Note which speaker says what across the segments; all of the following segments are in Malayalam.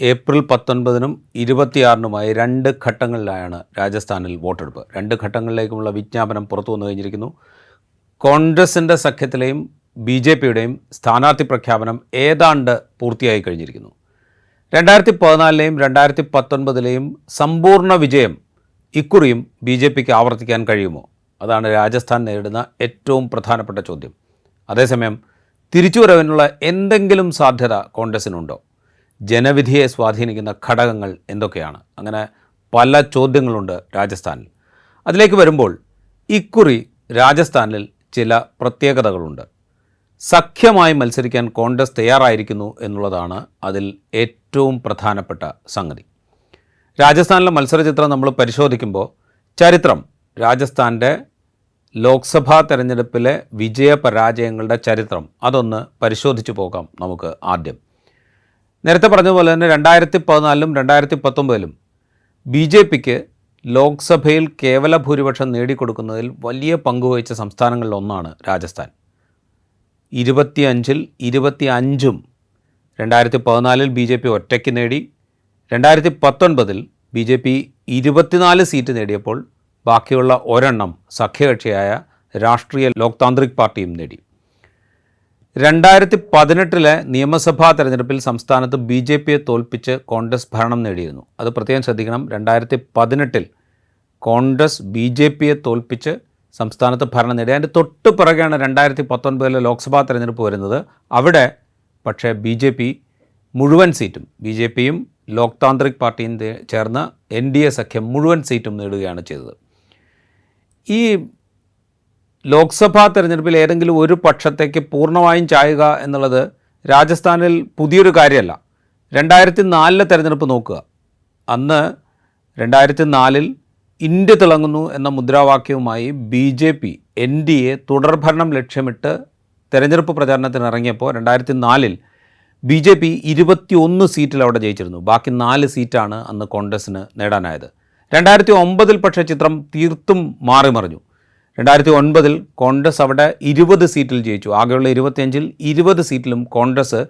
Speaker 1: ഏപ്രിൽ പത്തൊൻപതിനും ഇരുപത്തിയാറിനുമായി രണ്ട് ഘട്ടങ്ങളിലായാണ് രാജസ്ഥാനിൽ വോട്ടെടുപ്പ്. രണ്ട് ഘട്ടങ്ങളിലേക്കുമുള്ള വിജ്ഞാപനം പുറത്തു വന്നു കഴിഞ്ഞിരിക്കുന്നു. കോൺഗ്രസിന്റെ സഖ്യത്തിലെയും ബി ജെ പിയുടെയും സ്ഥാനാർത്ഥി പ്രഖ്യാപനം ഏതാണ്ട് പൂർത്തിയായി കഴിഞ്ഞിരിക്കുന്നു. രണ്ടായിരത്തി പതിനാലിലെയും രണ്ടായിരത്തി പത്തൊൻപതിലെയും സമ്പൂർണ വിജയം ഇക്കുറിയും ബി ജെ പിക്ക് ആവർത്തിക്കാൻ കഴിയുമോ? അതാണ് രാജസ്ഥാൻ നേരിടുന്ന ഏറ്റവും പ്രധാനപ്പെട്ട ചോദ്യം. അതേസമയം തിരിച്ചുവരവിനുള്ള എന്തെങ്കിലും സാധ്യത കോൺഗ്രസിനുണ്ടോ? ജനവിധിയെ സ്വാധീനിക്കുന്ന ഘടകങ്ങൾ എന്തൊക്കെയാണ്? അങ്ങനെ പല ചോദ്യങ്ങളുണ്ട് രാജസ്ഥാനിൽ. അതിലേക്ക് വരുമ്പോൾ ഇക്കുറി രാജസ്ഥാനിൽ ചില പ്രത്യേകതകളുണ്ട്. സഖ്യമായി മത്സരിക്കാൻ കോൺഗ്രസ് തയ്യാറായിരിക്കുന്നു എന്നുള്ളതാണ് അതിൽ ഏറ്റവും പ്രധാനപ്പെട്ട സംഗതി. രാജസ്ഥാനിലെ മത്സരചിത്രം നമ്മൾ പരിശോധിക്കുമ്പോൾ ചരിത്രം. രാജസ്ഥാന്റെ ലോക്സഭാ തെരഞ്ഞെടുപ്പിലെ വിജയപരാജയങ്ങളുടെ ചരിത്രം. അതൊന്ന് പരിശോധിച്ചു പോകാം നമുക്ക് ആദ്യം. നേരത്തെ പറഞ്ഞതുപോലെ തന്നെ രണ്ടായിരത്തി പതിനാലിലും രണ്ടായിരത്തി പത്തൊമ്പതിലും ബി ജെ പിക്ക് ലോക്സഭയിൽ കേവല ഭൂരിപക്ഷം നേടിക്കൊടുക്കുന്നതിൽ വലിയ പങ്കുവഹിച്ച സംസ്ഥാനങ്ങളിലൊന്നാണ് രാജസ്ഥാൻ. ഇരുപത്തിയഞ്ചിൽ ഇരുപത്തി അഞ്ചും രണ്ടായിരത്തി പതിനാലിൽ ബി ജെ പി ഒറ്റയ്ക്ക് നേടി രണ്ടായിരത്തി പത്തൊൻപതിൽ ബി ജെ പി ഇരുപത്തിനാല് സീറ്റ് നേടിയപ്പോൾ ബാക്കിയുള്ള ഒരെണ്ണം സഖ്യകക്ഷിയായ രാഷ്ട്രീയ ലോക് താന്ത്രിക് പാർട്ടിയും നേടി. രണ്ടായിരത്തി പതിനെട്ടിലെ നിയമസഭാ തെരഞ്ഞെടുപ്പിൽ സംസ്ഥാനത്ത് ബി ജെ പിയെ തോൽപ്പിച്ച് കോൺഗ്രസ് ഭരണം നേടിയിരുന്നു. അത് പ്രത്യേകം ശ്രദ്ധിക്കണം. രണ്ടായിരത്തി പതിനെട്ടിൽ കോൺഗ്രസ് ബി ജെ പിയെ തോൽപ്പിച്ച് സംസ്ഥാനത്ത് ഭരണം നേടി. അതിന്റെ തൊട്ട് പിറകെയാണ് രണ്ടായിരത്തി പത്തൊൻപതിലെ ലോക്സഭാ തെരഞ്ഞെടുപ്പ് വരുന്നത്. അവിടെ പക്ഷേ ബി ജെ പി മുഴുവൻ സീറ്റും ബി ജെ പിയും ലോക് താന്ത്രിക് പാർട്ടിയും ചേർന്ന് എൻ ഡി എ സഖ്യം മുഴുവൻ സീറ്റും നേടുകയാണ് ചെയ്തത്. ഈ ലോക്സഭാ തെരഞ്ഞെടുപ്പിൽ ഏതെങ്കിലും ഒരു പക്ഷത്തേക്ക് പൂർണമായും ചായുക എന്നുള്ളത് രാജസ്ഥാനിൽ പുതിയൊരു കാര്യമല്ല. രണ്ടായിരത്തി നാലിലെ തെരഞ്ഞെടുപ്പ് നോക്കുക. അന്ന് രണ്ടായിരത്തി നാലിൽ ഇന്ത്യ തിളങ്ങുന്നു എന്ന മുദ്രാവാക്യവുമായി B J P N D A തുടർഭരണം ലക്ഷ്യമിട്ട് തെരഞ്ഞെടുപ്പ് പ്രചാരണത്തിന് ഇറങ്ങിയപ്പോൾ രണ്ടായിരത്തി നാലിൽ ബി ജെ പി ഇരുപത്തിയൊന്ന് സീറ്റിൽ അവിടെ ജയിച്ചിരുന്നു. ബാക്കി നാല് സീറ്റാണ് അന്ന് കോൺഗ്രസ്സിന് നേടാനായത്. രണ്ടായിരത്തി ഒമ്പതിൽ പക്ഷേ ചിത്രം തീർത്തും മാറി മറിഞ്ഞു രണ്ടായിരത്തി ഒൻപതിൽ കോൺഗ്രസ് അവിടെ ഇരുപത് സീറ്റിൽ ജയിച്ചു. ആകെയുള്ള ഇരുപത്തിയഞ്ചിൽ ഇരുപത് സീറ്റിലും കോൺഗ്രസ്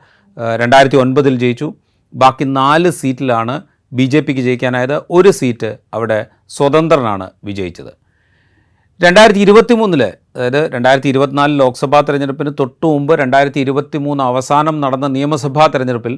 Speaker 1: രണ്ടായിരത്തി ഒൻപതിൽ ജയിച്ചു. ബാക്കി നാല് സീറ്റിലാണ് ബി ജെ പിക്ക് ജയിക്കാനായത്. ഒരു സീറ്റ് അവിടെ സ്വതന്ത്രനാണ് വിജയിച്ചത്. രണ്ടായിരത്തി ഇരുപത്തി മൂന്നിൽ അതായത് രണ്ടായിരത്തി ഇരുപത്തിനാല് ലോക്സഭാ തെരഞ്ഞെടുപ്പിന് തൊട്ടു മുമ്പ് രണ്ടായിരത്തി ഇരുപത്തി മൂന്ന് അവസാനം നടന്ന നിയമസഭാ തെരഞ്ഞെടുപ്പിൽ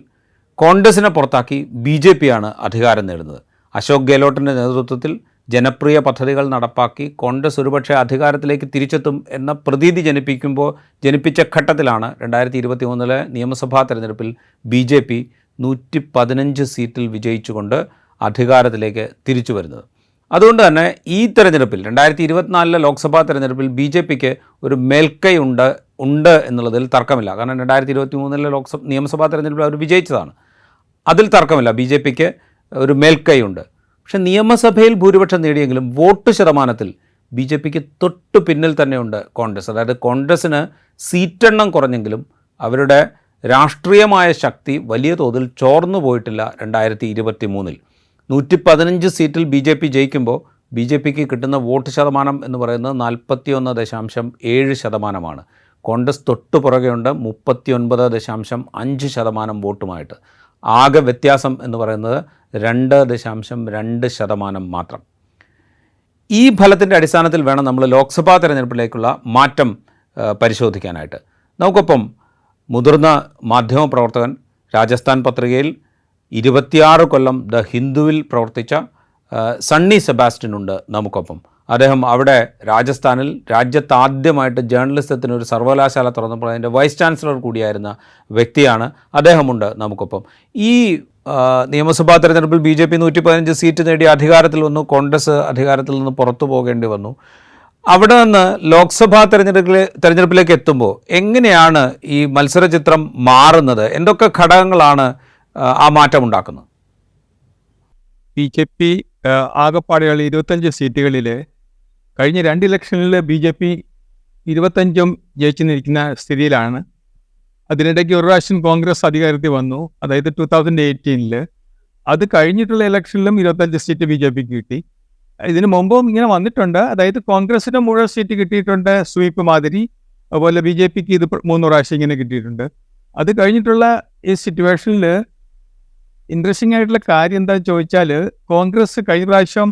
Speaker 1: കോൺഗ്രസിനെ പുറത്താക്കി ബി ജെ പിയാണ് അധികാരം നേടുന്നത്. അശോക് ഗെഹ്ലോട്ടിന്റെ നേതൃത്വത്തിൽ ജനപ്രിയ പദ്ധതികൾ നടപ്പാക്കി കോൺഗ്രസ് ഒരുപക്ഷെ അധികാരത്തിലേക്ക് തിരിച്ചെത്തും എന്ന പ്രതീതി ജനിപ്പിക്കുമ്പോൾ ജനിപ്പിച്ച ഘട്ടത്തിലാണ് രണ്ടായിരത്തി ഇരുപത്തി മൂന്നിലെ നിയമസഭാ തെരഞ്ഞെടുപ്പിൽ ബി ജെ പി നൂറ്റി പതിനഞ്ച് സീറ്റിൽ വിജയിച്ചുകൊണ്ട് അധികാരത്തിലേക്ക് തിരിച്ചു വരുന്നത്. അതുകൊണ്ട് തന്നെ ഈ തെരഞ്ഞെടുപ്പിൽ രണ്ടായിരത്തി ഇരുപത്തിനാലിലെ ലോക്സഭാ തെരഞ്ഞെടുപ്പിൽ ബി ജെ പിക്ക് ഒരു മേൽക്കൈ ഉണ്ട് ഉണ്ട് എന്നുള്ളതിൽ തർക്കമില്ല. കാരണം രണ്ടായിരത്തി ഇരുപത്തി മൂന്നിലെ ലോക്സഭ നിയമസഭാ തെരഞ്ഞെടുപ്പിൽ അവർ വിജയിച്ചതാണ്. അതിൽ തർക്കമില്ല. ബി ജെ പിക്ക് ഒരു മേൽക്കൈ ഉണ്ട്. പക്ഷേ നിയമസഭയിൽ ഭൂരിപക്ഷം നേടിയെങ്കിലും വോട്ട് ശതമാനത്തിൽ ബി ജെ പിക്ക് തൊട്ട് പിന്നിൽ തന്നെയുണ്ട് കോൺഗ്രസ്. അതായത് കോൺഗ്രസ്സിന് സീറ്റെണ്ണം കുറഞ്ഞെങ്കിലും അവരുടെ രാഷ്ട്രീയമായ ശക്തി വലിയ തോതിൽ ചോർന്നു പോയിട്ടില്ല രണ്ടായിരത്തി ഇരുപത്തി മൂന്നിൽ നൂറ്റി പതിനഞ്ച് സീറ്റിൽ ബി ജെ പി ജയിക്കുമ്പോൾ ബി ജെ പിക്ക് കിട്ടുന്ന വോട്ട് ശതമാനം എന്ന് പറയുന്നത് നാൽപ്പത്തിയൊന്ന് ദശാംശം ഏഴ് ശതമാനമാണ്. കോൺഗ്രസ് തൊട്ടു പുറകെയുണ്ട് മുപ്പത്തിയൊൻപത് ദശാംശം അഞ്ച് ശതമാനം വോട്ടുമായിട്ട്. ആകെ വ്യത്യാസം എന്ന് പറയുന്നത് രണ്ട് ദശാംശം രണ്ട് ശതമാനം മാത്രം. ഈ ഫലത്തിന്റെ അടിസ്ഥാനത്തിൽ വേണം നമ്മൾ ലോക്സഭാ തെരഞ്ഞെടുപ്പിലേക്കുള്ള മാറ്റം പരിശോധിക്കാനായിട്ട്. നമുക്കൊപ്പം മുതിർന്ന മാധ്യമപ്രവർത്തകൻ രാജസ്ഥാൻ പത്രികയിൽ ഇരുപത്തിയാറ് കൊല്ലം ദ ഹിന്ദുവിൽ പ്രവർത്തിച്ച സണ്ണി സെബാസ്റ്റ്യൻ ഉണ്ട് നമുക്കൊപ്പം. അദ്ദേഹം അവിടെ രാജസ്ഥാനിൽ രാജ്യത്ത് ആദ്യമായിട്ട് ജേർണലിസത്തിന് ഒരു സർവകലാശാല തുറന്നപ്പോൾ അതിന്റെ വൈസ് ചാൻസലർ കൂടിയായിരുന്ന വ്യക്തിയാണ് അദ്ദേഹമുണ്ട് നമുക്കൊപ്പം. ഈ നിയമസഭാ തെരഞ്ഞെടുപ്പിൽ ബി ജെ പി നൂറ്റി പതിനഞ്ച് സീറ്റ് നേടി അധികാരത്തിൽ വന്നു കോൺഗ്രസ് അധികാരത്തിൽ നിന്ന് പുറത്തു പോകേണ്ടി വന്നു. അവിടെ നിന്ന് ലോക്സഭാ തെരഞ്ഞെടുപ്പിലെ തെരഞ്ഞെടുപ്പിലേക്ക് എത്തുമ്പോൾ എങ്ങനെയാണ് ഈ മത്സരചിത്രം മാറുന്നത്? എന്തൊക്കെ ഘടകങ്ങളാണ് ആ, മാറ്റം ഉണ്ടാക്കുന്നത്?
Speaker 2: ബി ജെ പി ആകെപ്പാടെയുള്ള ഇരുപത്തഞ്ച് സീറ്റുകളിൽ കഴിഞ്ഞ രണ്ട് ഇലക്ഷനിൽ ബി ജെ പി ഇരുപത്തഞ്ചും ജയിച്ചു നിൽക്കുന്ന സ്ഥിതിയിലാണ്. അതിനിടയ്ക്ക് ഒരു പ്രാവശ്യം കോൺഗ്രസ് അധികാരത്തിൽ വന്നു. അതായത് ടു തൗസൻഡ് എയ്റ്റീനിൽ അത് കഴിഞ്ഞിട്ടുള്ള ഇലക്ഷനിലും ഇരുപത്തഞ്ച് സീറ്റ് ബി ജെ പിക്ക് കിട്ടി. ഇതിന് മുമ്പും ഇങ്ങനെ വന്നിട്ടുണ്ട്. അതായത് കോൺഗ്രസിന് മുഴുവൻ സീറ്റ് കിട്ടിയിട്ടുണ്ട് സ്വീപ്പ് മാതിരി. അതുപോലെ ബി ജെ പിക്ക് ഇത് മൂന്ന് പ്രാവശ്യം ഇങ്ങനെ കിട്ടിയിട്ടുണ്ട്. അത് കഴിഞ്ഞിട്ടുള്ള ഈ സിറ്റുവേഷനിൽ ഇൻട്രസ്റ്റിംഗ് ആയിട്ടുള്ള കാര്യം എന്താണെന്ന് ചോദിച്ചാൽ കോൺഗ്രസ് കഴിഞ്ഞ പ്രാവശ്യം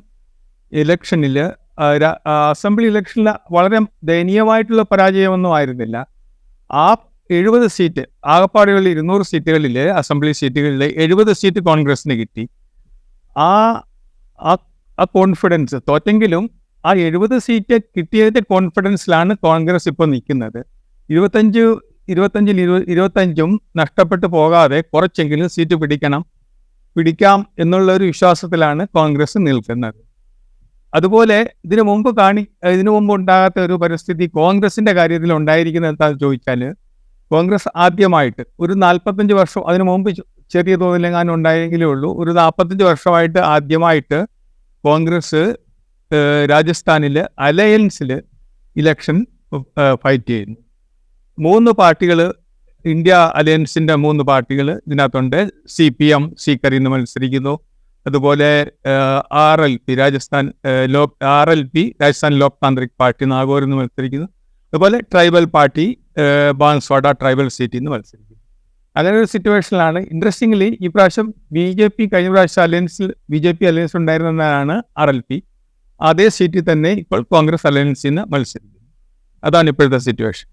Speaker 2: ഇലക്ഷനിൽ അസംബ്ലി ഇലക്ഷനിൽ വളരെ ദയനീയമായിട്ടുള്ള പരാജയമൊന്നും ആയിരുന്നില്ല. ആ എഴുപത് സീറ്റ് ആകപ്പാടുകളിൽ ഇരുന്നൂറ് സീറ്റുകളിൽ അസംബ്ലി സീറ്റുകളിൽ എഴുപത് സീറ്റ് കോൺഗ്രസിന് കിട്ടി. ആ ആ- കോൺഫിഡൻസ് തോറ്റെങ്കിലും ആ എഴുപത് സീറ്റ് കിട്ടിയതിന്റെ കോൺഫിഡൻസിലാണ് കോൺഗ്രസ് ഇപ്പോൾ നിൽക്കുന്നത്. ഇരുപത്തഞ്ച് ഇരുപത്തഞ്ചിൽ ഇരു ഇരുപത്തഞ്ചും നഷ്ടപ്പെട്ടു പോകാതെ കുറച്ചെങ്കിലും സീറ്റ് പിടിക്കണം പിടിക്കാം എന്നുള്ള ഒരു വിശ്വാസത്തിലാണ് കോൺഗ്രസ് നിൽക്കുന്നത്. അതുപോലെ ഇതിനു മുമ്പ് കാണി ഇതിനു മുമ്പ് ഉണ്ടാകാത്ത ഒരു പരിസ്ഥിതി കോൺഗ്രസിന്റെ കാര്യത്തിൽ ഉണ്ടായിരിക്കുന്നത് എന്താണെന്ന് ചോദിച്ചാൽ കോൺഗ്രസ് ആദ്യമായിട്ട് ഒരു നാൽപ്പത്തഞ്ച് വർഷം അതിനു മുമ്പ് ചെറിയ തോതിലെങ്ങാനും ഉണ്ടായെങ്കിലേ ഉള്ളൂ. ഒരു നാൽപ്പത്തഞ്ച് വർഷമായിട്ട് ആദ്യമായിട്ട് കോൺഗ്രസ് രാജസ്ഥാനിൽ അലയൻസിൽ ഇലക്ഷൻ ഫൈറ്റ് ചെയ്യുന്നു. മൂന്ന് പാർട്ടികൾ ഇന്ത്യ അലയൻസിന്റെ മൂന്ന് പാർട്ടികൾ ഇതിനകത്തുണ്ട്. സി പി എം സീക്കർ ഇന്ന് മത്സരിക്കുന്നു. അതുപോലെ R L P Rajasthan Lok R L P Rajasthan Lok Tantrik party നാഗോറിൽ നിന്ന് മത്സരിക്കുന്നു. അതുപോലെ ട്രൈബൽ പാർട്ടി ബാൻസ്വാഡ ട്രൈബൽ സീറ്റിൽ നിന്ന് മത്സരിക്കുന്നു. അങ്ങനെ ഒരു സിറ്റുവേഷനിലാണ്. ഇൻട്രസ്റ്റിംഗ്ലി ഈ പ്രാവശ്യം ബി ജെ പി കഴിഞ്ഞ പ്രാവശ്യം അലയൻസിൽ ബി ജെ പി അലയൻസ് ഉണ്ടായിരുന്നതാണ് ആർ എൽ പി. അതേ സീറ്റിൽ തന്നെ ഇപ്പോൾ കോൺഗ്രസ് അലയൻസിൽ നിന്ന് മത്സരിക്കുന്നു. അതാണ് ഇപ്പോഴത്തെ സിറ്റുവേഷൻ.